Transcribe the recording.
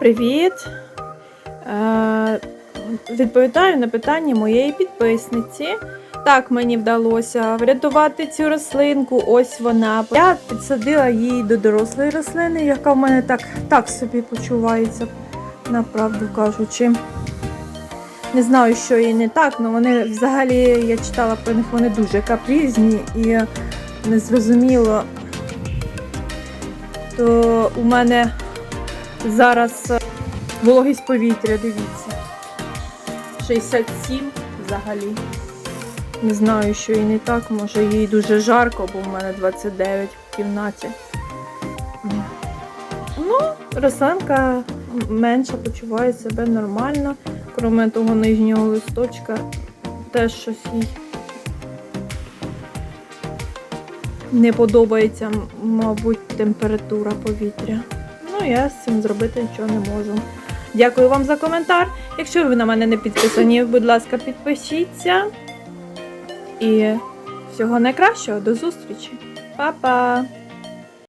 привіт! Е, відповідаю на питання моєї підписниці. Так, мені вдалося врятувати цю рослинку. Ось вона. Я підсадила її до дорослої рослини, яка в мене так, так собі почувається, направду кажучи. Не знаю, що їй не так, але вони взагалі, я читала про них, вони дуже капризні і незрозуміло. То у мене зараз е, вологість повітря, дивіться. 67 взагалі. Не знаю, що їй не так, може їй дуже жарко, бо в мене 29 в кімнаті. Ну, рослинка менша почуває себе нормально, крім того нижнього листочка, теж щось їй не подобається, мабуть, температура повітря. Ну, я з цим зробити нічого не можу. Дякую вам за коментар. Якщо ви на мене не підписані, будь ласка, підпишіться. І всього найкращого, до зустрічі. Па-па!